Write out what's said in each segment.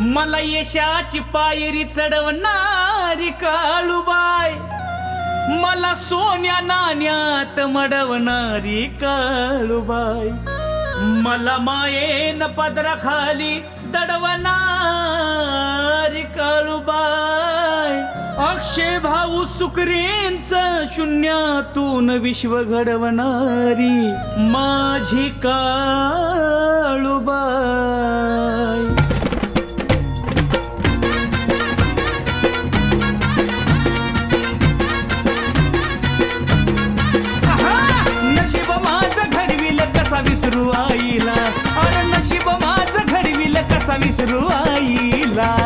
मला यशाची पायरी चढवणारी काळूबाय मला सोन्या नाण्यात मडवणारी काळूबाय मला मायेन पदराखाली दडवणारी काळूबाय अक्षय भाऊ सुकरेंच शून्यातून विश्व घडवणारी माझी काळूबाई. विसरू आईला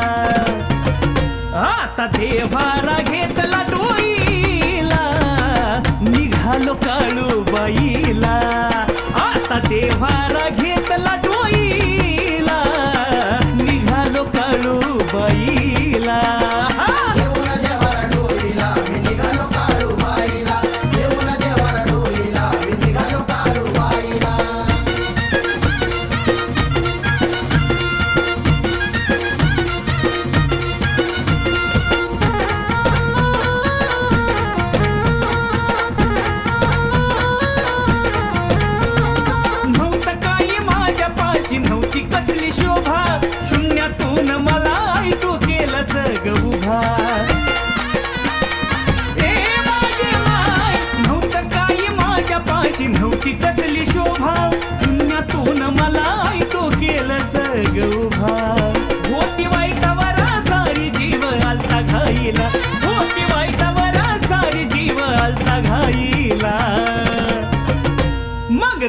आता देवारा घेतला डोईला. निघालो काळू बाईला. आता देवारा घेतला डोईला. निघालो काळू बाईला.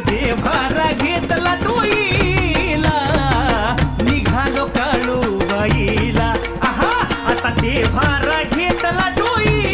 देवारा घेतला डोईला निघालो काळू बाईला. आहा आता देवारा घेतला डोईला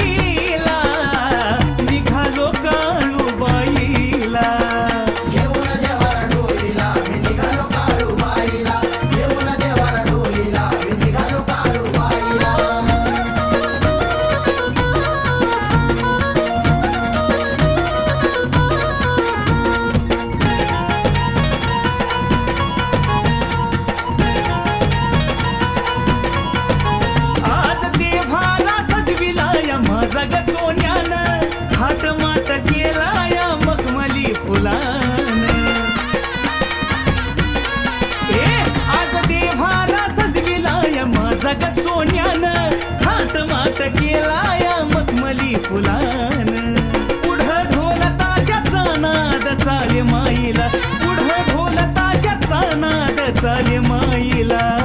मात केलाय मखमली फुलानं. पुढं ढोल ताशाचा नाद चाले माईला. पुढं ढोल ताशाचा नाद चाले माईला.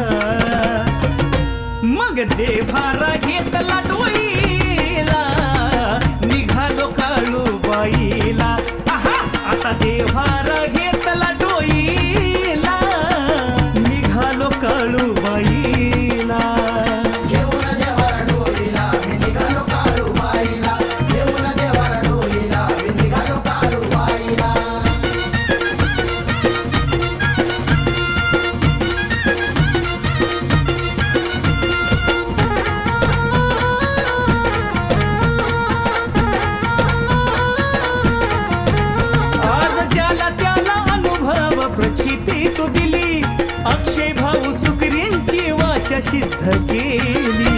मग देवारा घेतला डोईला. निघालो काळू बाईला. आहा आता देवा सिद्ध केली.